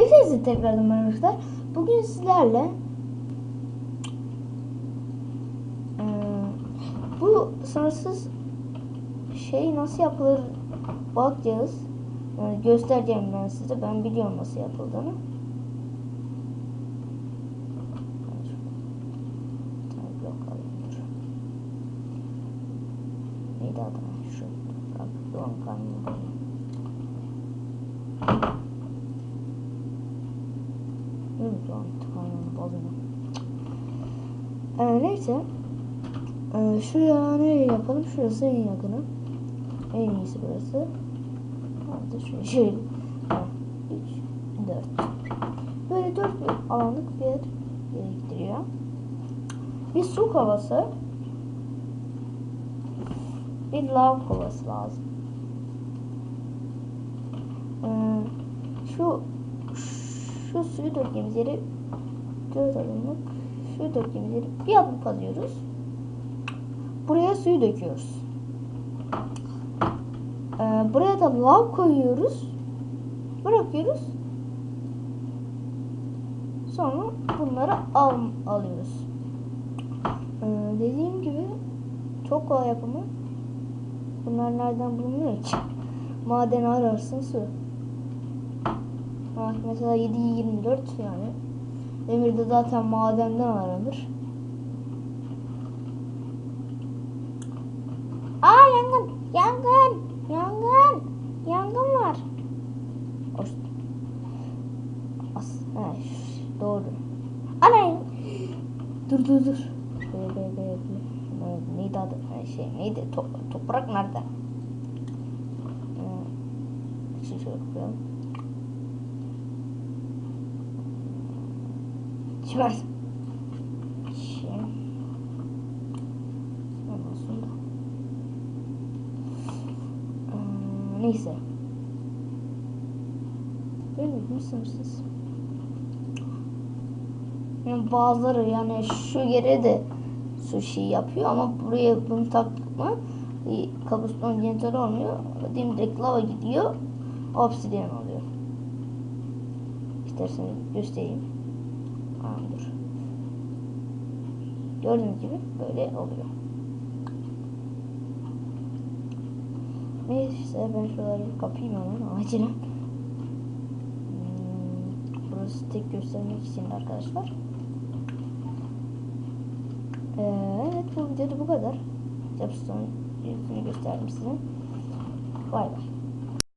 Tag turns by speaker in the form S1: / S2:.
S1: Hepinize tekrardan arkadaşlar. Bugün sizlerle bu sınırsız şey nasıl yapılır bakacağız. Yani göstereceğim ben size. Ben biliyorum nasıl yapıldığını. Neydi adı? Şu. Doğan kanunu. Evet lan bozuldu. Ee, neyse. Ee, şuraya nereye yapalım? Şurası en yakını. En iyisi burası. Hadi şöyle şöyle. 3, 4. Böyle dört bir alanlık bir yer gerektiriyor. Bir su kovası. Bir lav kovası lazım. Ee, şu şu suyu dökeceğimiz yeri 4 adımlık suyu dökeceğimiz yeri bir adım kazıyoruz. Buraya suyu döküyoruz. Ee, buraya da lav koyuyoruz. Bırakıyoruz. Sonra bunları al, alıyoruz. Ee, dediğim gibi çok kolay yapımı. Bunlar nereden bulunuyor ki? Maden ararsın su. Ha, mesela 7-24 yani. Demirde zaten madenden aranır. Aa yangın! Yangın! Yangın! Yangın var. As. Şş, doğru. Ana! Dur dur dur. Böyle böyle böyle. Ne- Neydi adı? Şey neydi? Top, toprak nerede? Şimdi şöyle koyalım. Çıkar. Şey. Olmasın da. Ee, neyse. Böyle mi sınırsız? Yani bazıları yani şu yere de sushi yapıyor ama buraya bunu taktık mı e, kabuston genitali olmuyor. Dimdirek lava gidiyor. Obsidian oluyor. İsterseniz göstereyim. Dur. Gördüğünüz gibi böyle oluyor. Neyse ben şuraları kapayım hemen acilen. Hmm, burası tek göstermek için arkadaşlar. Evet bu videoda bu kadar. Capstone yüzünü gösterdim size. Bay bay.